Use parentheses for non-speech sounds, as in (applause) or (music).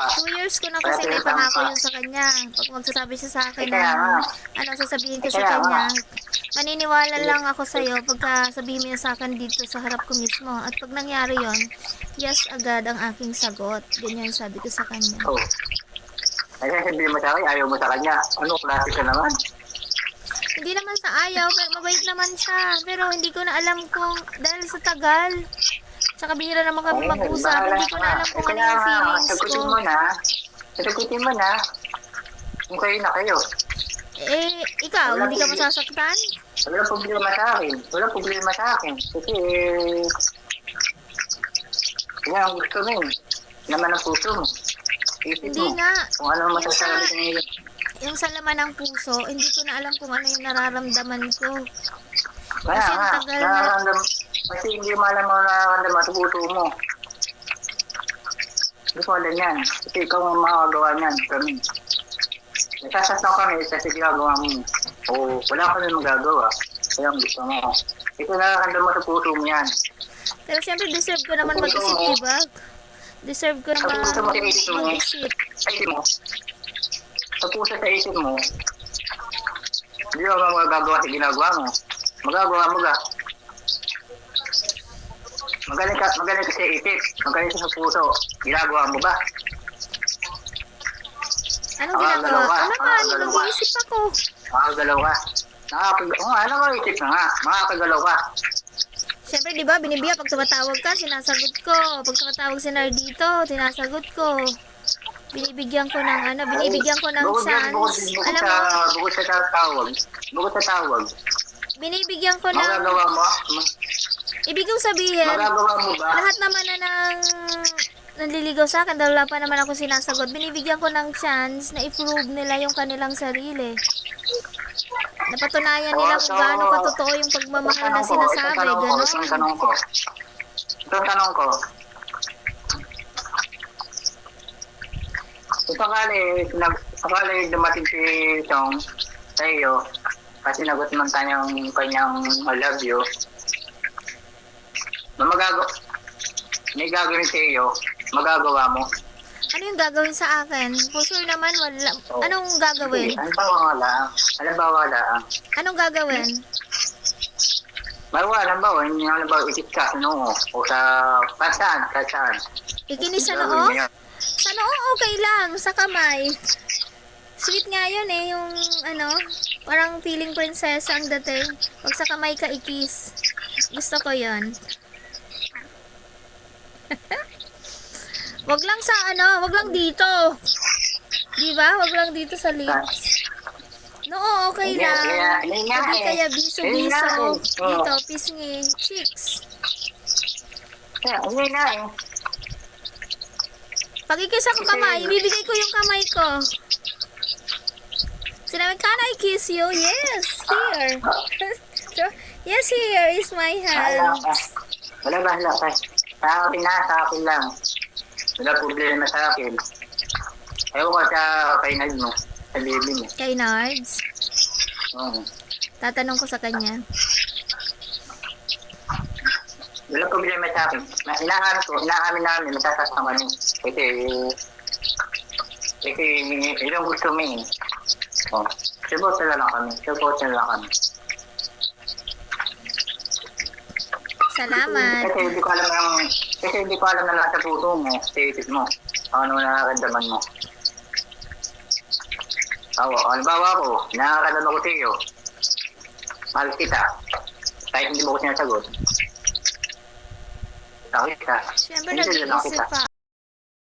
Two years ko na kasi may pangako yun sa kanya. Pag magsasabi siya sa akin na, ano, sasabihin ko sa kanya, maniniwala lang ako sa'yo pagka sabihin mo yun sa akin dito sa harap ko mismo. At pag nangyari yon yes agad ang aking sagot. Ganyan sabi ko sa kanya. Oh. Ay, sabihin mo sa akin, ayaw mo sa kanya. Ano, klase ka naman? Hindi naman sa ayaw, pero mabait naman siya. Pero hindi ko na alam kung, dahil sa tagal, tsaka bihira naman kami Ayun, mag-usap, bahala hindi ko na ka. alam kung Eh, ano yung nga, feelings Sagutin ko. mo na. Sagutin mo na. Kung kayo na kayo. Eh, ikaw, Wala hindi ka po- masasaktan? Wala problema sa akin. Wala problema sa akin. Kasi, yan ang gusto mo eh. Naman ang puso mo. Isip Hindi mo. nga. Kung ano ang masasabi sa- ko ngayon. Yung sa laman ng puso, hindi ko na alam kung ano yung nararamdaman ko. Kaya Kasi ang nga, tagal na- nararamdam, kasi hindi mo alam mo sa puso mo. Hindi ko alam yan. Kasi ikaw ang makagawa niyan. Kami. Nasasasang kami kasi ginagawa mo. O wala kami magagawa. Kaya ang gusto mo. Ito nararamdaman mo sa puso mo yan. Pero syempre, deserve ko naman mag-isip, mo. diba? Deserve ko Sa naman puso mo, mo. mag-isip. Sa isip mo. Sa puso sa isip mo. Hindi mo magagawa sa ginagawa mo. Magagawa mo ka. Magaling ka, magaling ka sa isip. Magaling ka sa puso. Ginagawa mo ba? Ah, ginagawa ko Ah, naman? dalawa. Nag-iisip ako. Makakagalaw ka. Nakakag... Nga, ano ka isip na nga. Makakagalaw ka. Syempre, di ba, binibiya, pag tumatawag ka, sinasagot ko. Pag tumatawag si Nardito, tinasagot ko. Binibigyan ko ng ano, binibigyan ko ng Bukod- chance. Bukod, bukod, Alam sa, mo, bukod sa tawag. Bukod sa tawag. binibigyan ko ng, Magagawa mo. Ibig kong sabihin, lahat naman na ng nanliligaw sa akin dahil wala pa naman ako sinasagot, binibigyan ko ng chance na i-prove nila yung kanilang sarili. Napatunayan nila kung gaano katotoo yung pagmamahal na sinasabi, gano'n. tanong ko. Itong tanong ko. Kung sakali, sakali dumating si Chong sa iyo, kasi nagot man tayo ng kanyang I love you, na magagawa, may gagawin sa iyo, magagawa mo. Ano yung gagawin sa akin? For sure naman, wala. Anong gagawin? Ano ba wala? Ano ba wala? Anong gagawin? Bawa, ano ba? Ano ba itit ka sa noo? O sa, saan, saan. Ikinis sa Gagawin noo? Sa noo, okay lang. Sa kamay. Sweet nga yun eh, yung ano, parang feeling prinsesa ang dating. Pag sa kamay ka ikis. Gusto ko yon. (laughs) wag lang sa ano, wag lang dito. Di ba? Wag lang dito sa lips. No, okay lang. hindi eh. kaya biso-biso. nga eh. Oo. Dito, pisngi, hindi na eh. Pag ikis ako kamay, ibibigay ko yung kamay ko. Sinabi, can I kiss you? Yes, here. (laughs) (laughs) yes, here is my hand. Wala bahala ka. Sa akin na, sa akin lang. Wala problema sa akin. Ewan ko sa kainag mo. Sa baby mo. Kay Nards, Oo. tatanong ko sa kanya. Wala problema sa akin. Na, inaamin ko, inaamin namin, masasasama kami. Kasi, kasi, ilang gusto mo eh. Oh. Support na lang kami. Support na lang kami. Salamat. Kasi hindi ko alam ang, kasi hindi ko alam na lang sa puso mo, sa isip mo, ano nakakamdaman mo. Ako, halimbawa ko, nakakadama ko sa iyo. Mahal kita. Kahit hindi mo ko sinasagot. Bakit ka? Siyempre, nag-iisip pa